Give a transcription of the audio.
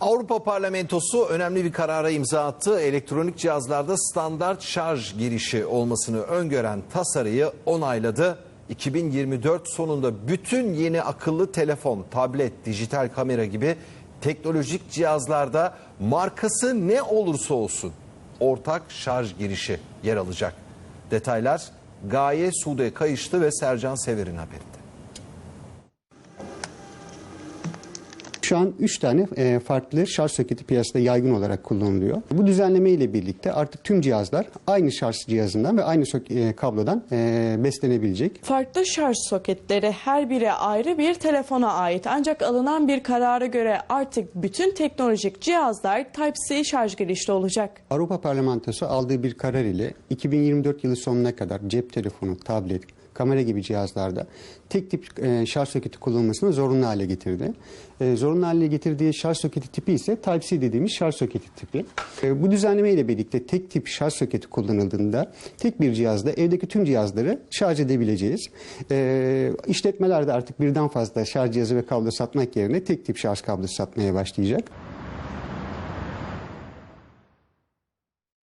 Avrupa Parlamentosu önemli bir karara imza attı. Elektronik cihazlarda standart şarj girişi olmasını öngören tasarıyı onayladı. 2024 sonunda bütün yeni akıllı telefon, tablet, dijital kamera gibi teknolojik cihazlarda markası ne olursa olsun ortak şarj girişi yer alacak. Detaylar Gaye Sude Kayışlı ve Sercan Sever'in haberinde. Şu an 3 tane e, farklı şarj soketi piyasada yaygın olarak kullanılıyor. Bu düzenleme ile birlikte artık tüm cihazlar aynı şarj cihazından ve aynı e, kablodan e, beslenebilecek. Farklı şarj soketleri her biri ayrı bir telefona ait. Ancak alınan bir karara göre artık bütün teknolojik cihazlar Type-C şarj girişli olacak. Avrupa Parlamentosu aldığı bir karar ile 2024 yılı sonuna kadar cep telefonu, tablet, kamera gibi cihazlarda tek tip e, şarj soketi kullanılmasını zorunlu hale getirdi. E, zorunlu hale getirdiği şarj soketi tipi ise Type-C dediğimiz şarj soketi tipi. E, bu düzenleme ile birlikte tek tip şarj soketi kullanıldığında tek bir cihazda evdeki tüm cihazları şarj edebileceğiz. E, işletmeler de artık birden fazla şarj cihazı ve kablo satmak yerine tek tip şarj kablosu satmaya başlayacak.